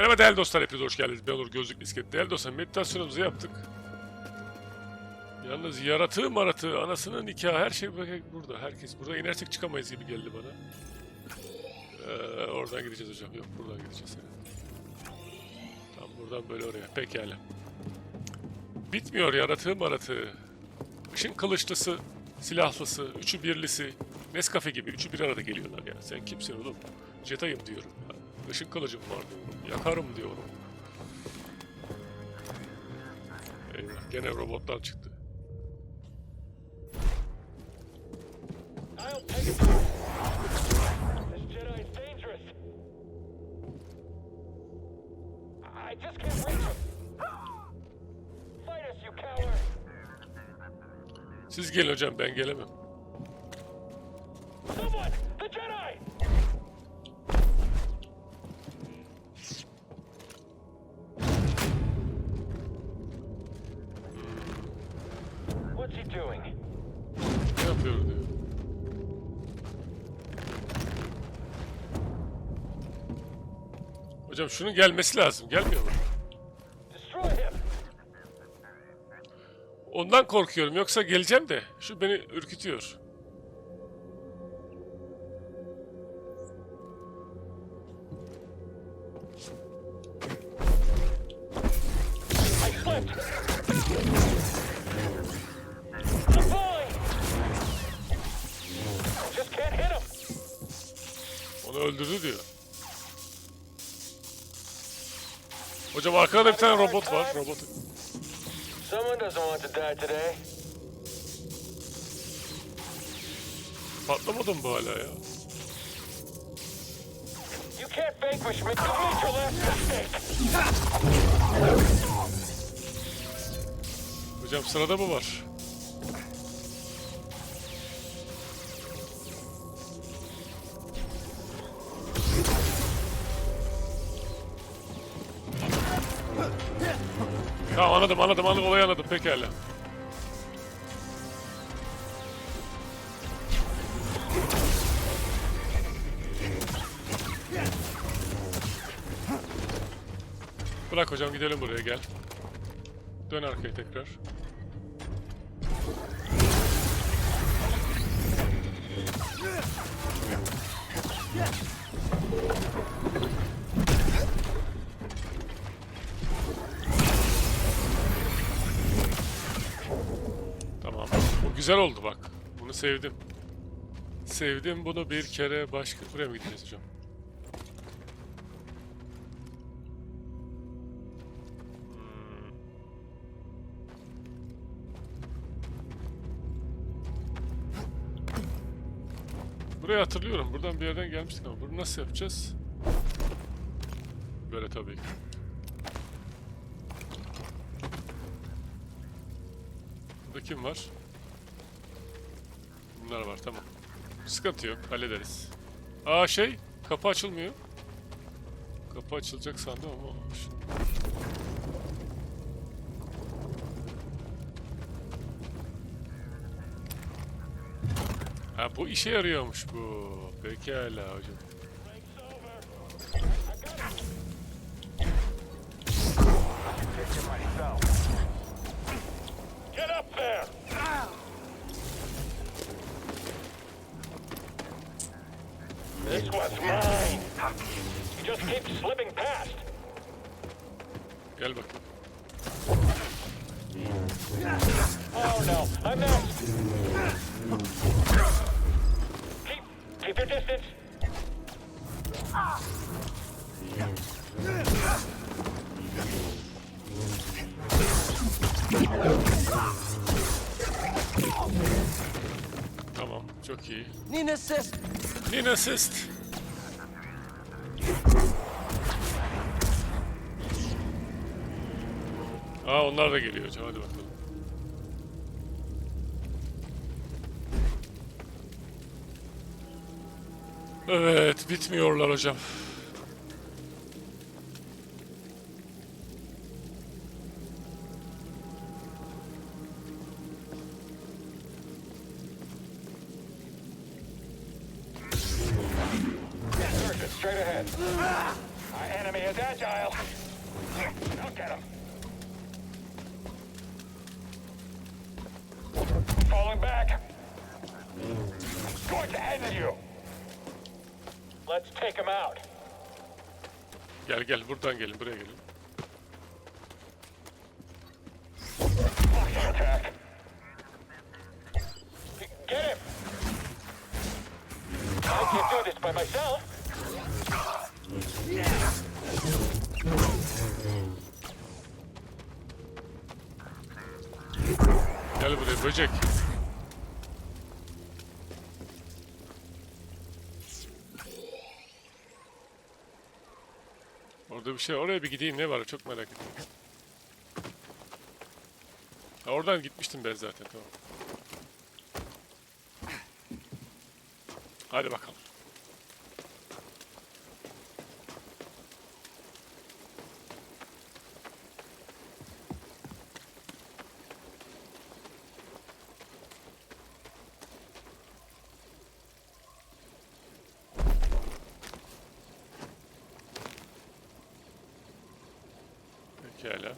Merhaba değerli dostlar, hepiniz hoş geldiniz. Ben Onur Gözlük Misket. Değerli dostlar, meditasyonumuzu yaptık. Yalnız yaratığı maratığı, anasının nikahı, her şey burada. Herkes burada inersek çıkamayız gibi geldi bana. Ee, oradan gideceğiz hocam. Yok, buradan gideceğiz. Evet. Tam buradan böyle oraya. Pekala. Bitmiyor yaratığı maratığı. Işın kılıçlısı, silahlısı, üçü birlisi, Nescafe gibi üçü bir arada geliyorlar ya. Sen kimsin oğlum? Jetayım diyorum. Işın kılıcım var diyorum. Yakarım diyorum. Eyvah, gene robotlar çıktı. I'll take it. This Jedi What's he doing? Ne yapıyor diyor. Hocam şunun gelmesi lazım. Gelmiyor mu? Ondan korkuyorum. Yoksa geleceğim de. Şu beni ürkütüyor. Öldürdü diyor. Hocam arkada bir tane robot var. Robot. Patlamadı mı bu hala ya? You can't vanquish me. You made your last mistake. Hocam sırada mı var? Anladım anladım anladım olayı anladım pekala. Bırak hocam gidelim buraya gel. Dön arkaya tekrar. Güzel oldu bak. Bunu sevdim. Sevdim bunu bir kere başka... Buraya mı gideceğiz hocam? Hmm. Burayı hatırlıyorum. Buradan bir yerden gelmiştik ama bunu nasıl yapacağız? Böyle tabii ki. Burada kim var? Bunlar var tamam. Sıkıntı yok hallederiz. Aa şey kapı açılmıyor. Kapı açılacak sandım ama. Ha bu işe yarıyormuş bu. Pekala hocam. Tamam çok iyi. An assist. Need assist. Aa onlar da geliyor hocam hadi bakalım. Evet bitmiyorlar hocam. Ahead. Our enemy as agile. I'll get him. Falling back. Going to end you. Let's take him out. Gel gel buradan gelin buraya gelin. Attack. Get him. I can't do this by myself. Gel buraya böcek. Orada bir şey oraya bir gideyim ne var çok merak ettim. Oradan gitmiştim ben zaten tamam. Hadi bakalım. Pekala.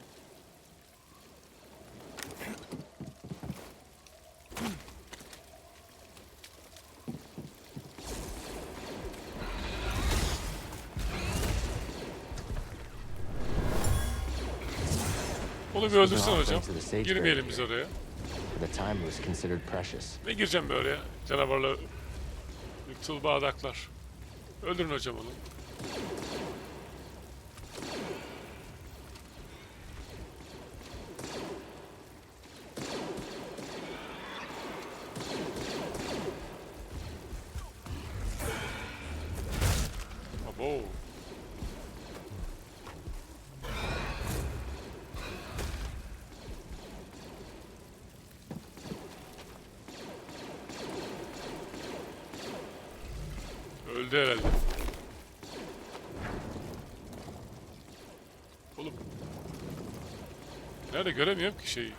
Onu bir öldürsen hocam. Girmeyelim biz oraya. Ne gireceğim oraya? Canavarla yıktıl bağdaklar. Öldürün hocam onu. Öldü herhalde. Oğlum. Nerede göremiyorum ki şeyi.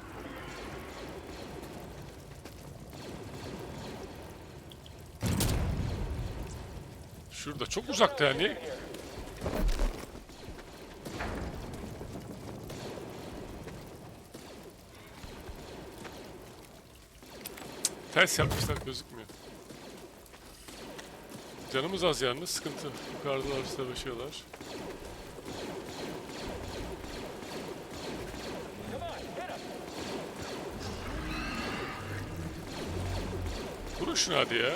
Şurada çok uzakta yani. Ters yapmışlar gözükmüyor. Canımız az yalnız sıkıntı. Yukarıdalar savaşıyorlar. Vurun şunu hadi ya.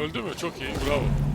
Öldü mü? Çok iyi. Bravo.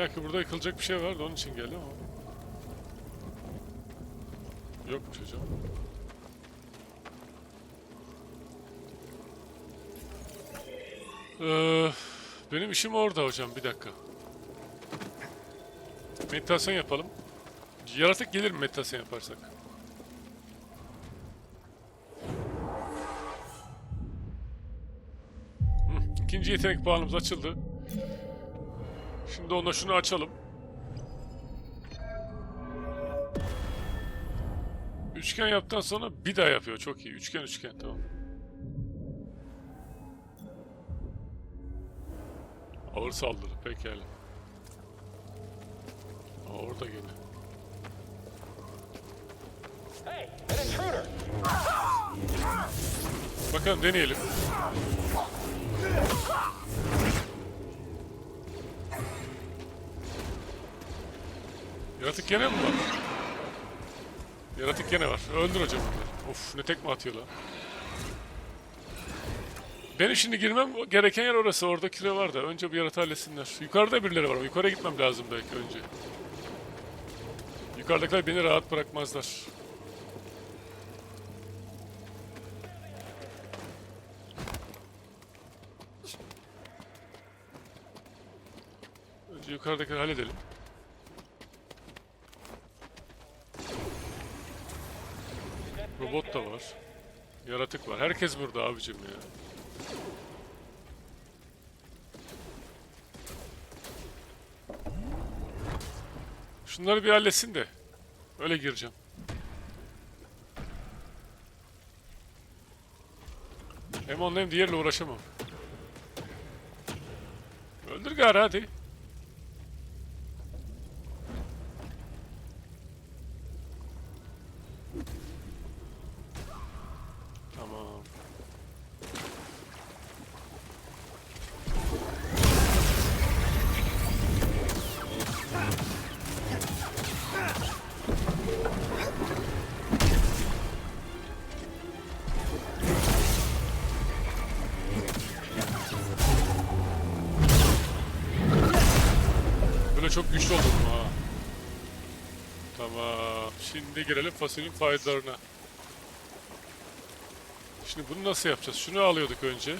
Bir dakika burada yıkılacak bir şey vardı onun için geldim ama. Yokmuş hocam. Ee, benim işim orada hocam bir dakika. Meditasyon yapalım. Yaratık gelir mi meditasyon yaparsak? Hı, İkinci yetenek puanımız açıldı. Şimdi onda şunu açalım. Üçgen yaptıktan sonra bir daha yapıyor. Çok iyi. Üçgen üçgen tamam. Ağır saldırı pekala. Aa, orada gene. Bakalım deneyelim. Yaratık gene mi var? Yaratık gene var. Öldür hocam bunları. Of ne tekme atıyor lan. Benim şimdi girmem gereken yer orası. Orada küre var da. Önce bu yaratığı halletsinler. Yukarıda birileri var. Yukarıya gitmem lazım belki önce. Yukarıdakiler beni rahat bırakmazlar. Önce yukarıdakileri halledelim. Robot da var. Yaratık var. Herkes burada abicim ya. Şunları bir halletsin de. Öyle gireceğim. Hem onunla hem diğerle uğraşamam. Öldür gari hadi. Oldum ha. Tamam. Şimdi girelim fasulyenin faydalarına. Şimdi bunu nasıl yapacağız? Şunu alıyorduk önce.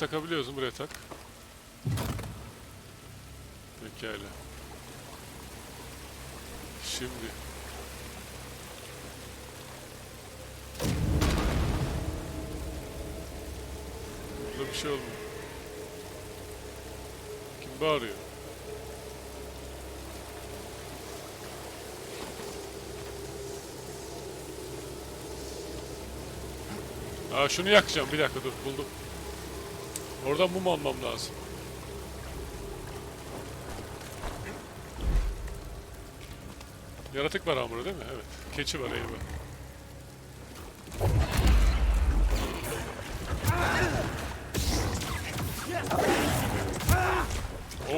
Mu? Buraya tak. Pekala. Şimdi. Burada bir şey olmuyor. Kim bağırıyor? Aa şunu yakacağım. Bir dakika dur buldum. Oradan mum almam lazım. Yaratık var hamurda değil mi? Evet. Keçi var eyvah.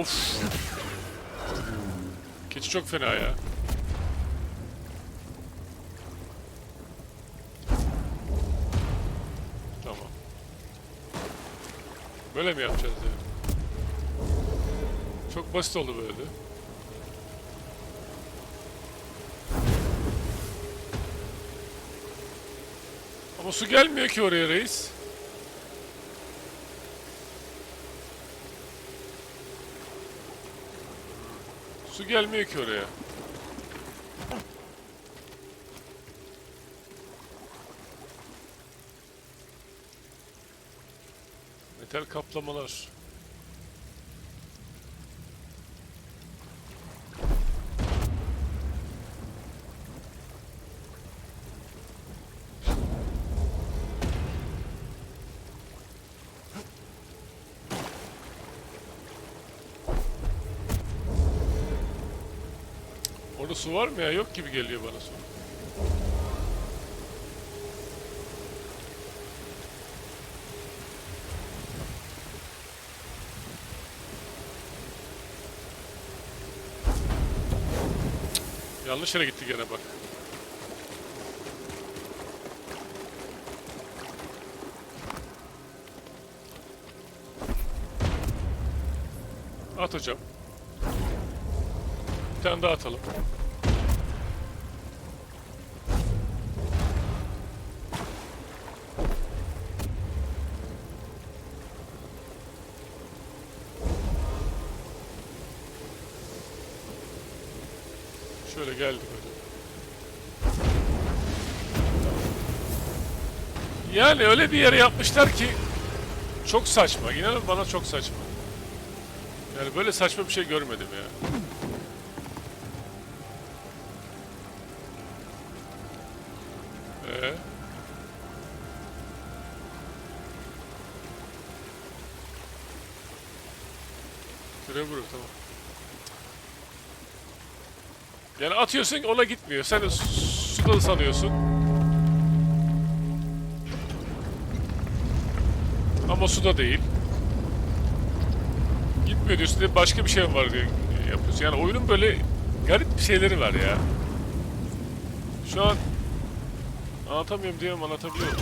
Of. Keçi çok fena ya. Tamam. Böyle mi yapacağız yani? Çok basit oldu böyle. Ama su gelmiyor ki oraya reis. Su gelmiyor ki oraya. Metal kaplamalar. Orada su var mı ya? Yok gibi geliyor bana su. Yanlış yere gitti gene bak. At hocam. Bir tane daha atalım. Yani öyle bir yere yapmışlar ki çok saçma. İnanın bana çok saçma. Yani böyle saçma bir şey görmedim ya. Ee? Şuraya vurur tamam. Yani atıyorsun ona gitmiyor. Sen de su- suda sanıyorsun. Ama suda değil. Gitmiyor diyorsun diye başka bir şey var diye yapıyorsun. Yani oyunun böyle garip bir şeyleri var ya. Şu an Anlatamıyorum diyorum anlatabiliyorum.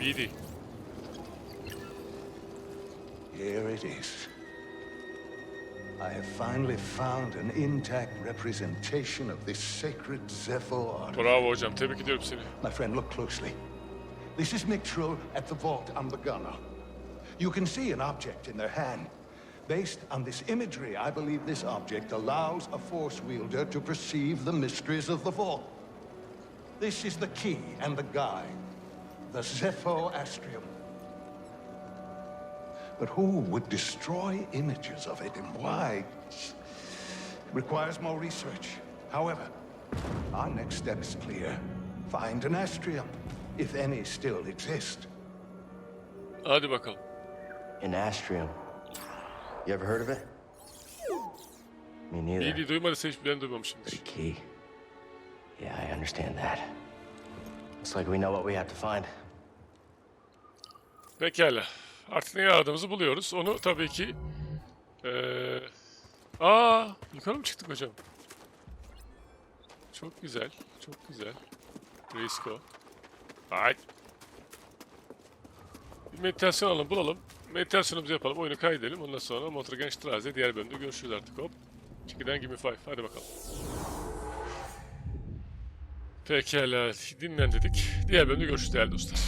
BD. Here it is. I have finally found an intact representation of this sacred Zepho art. Bravo hocam. Tebrik ediyorum seni. My friend, look closely. This is Mixtral at the vault on the gunner. You can see an object in their hand. Based on this imagery, I believe this object allows a force wielder to perceive the mysteries of the vault. This is the key and the guide, the Zepho Astrium. But who would destroy images of it and why? It requires more research. However, our next step is clear. Find an Astrium, if any still exist. Hadi bakalım. An Astrium. You ever heard of it? Me neither. BD duymadıysa hiç ben duymamışımdır. The key. Yeah, I understand that. Looks like we know what we have to find. Pekala. Artık neye aradığımızı buluyoruz. Onu tabii ki... Eee... Aa, yukarı mı çıktık hocam? Çok güzel, çok güzel. Risco. Hayt. Bir meditasyon alalım, bulalım. Meditasyonumuzu yapalım, oyunu kaydedelim. Ondan sonra Motorgen Straße diğer bölümde görüşürüz artık hop. Chicken Give Me Five. Hadi bakalım. Pekala, dinlen dedik. Diğer bölümde görüşürüz değerli dostlar.